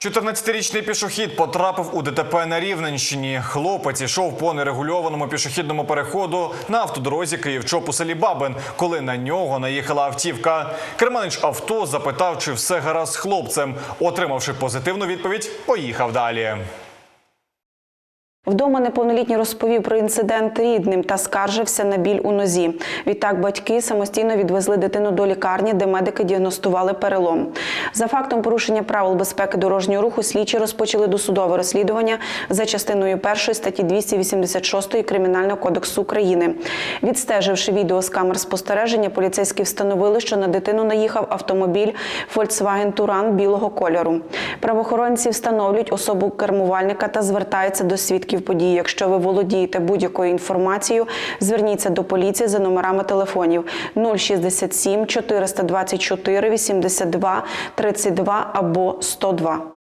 14-річний пішохід потрапив у ДТП на Рівненщині. Хлопець ішов по нерегульованому пішохідному переходу на автодорозі Київчоп у селі Бабин, коли на нього наїхала автівка. Керманич авто запитав, чи все гаразд з хлопцем. Отримавши позитивну відповідь, поїхав далі. Вдома неповнолітній розповів про інцидент рідним та скаржився на біль у нозі. Відтак батьки самостійно відвезли дитину до лікарні, де медики діагностували перелом. За фактом порушення правил безпеки дорожнього руху слідчі розпочали досудове розслідування за частиною 1 статті 286 Кримінального кодексу України. Відстеживши відео з камер спостереження, поліцейські встановили, що на дитину наїхав автомобіль Volkswagen Touran білого кольору. Правоохоронці встановлюють особу кермувальника та звертаються до свідків події. Якщо ви володієте будь-якою інформацією, зверніться до поліції за номерами телефонів 067 424 82 32 або 102.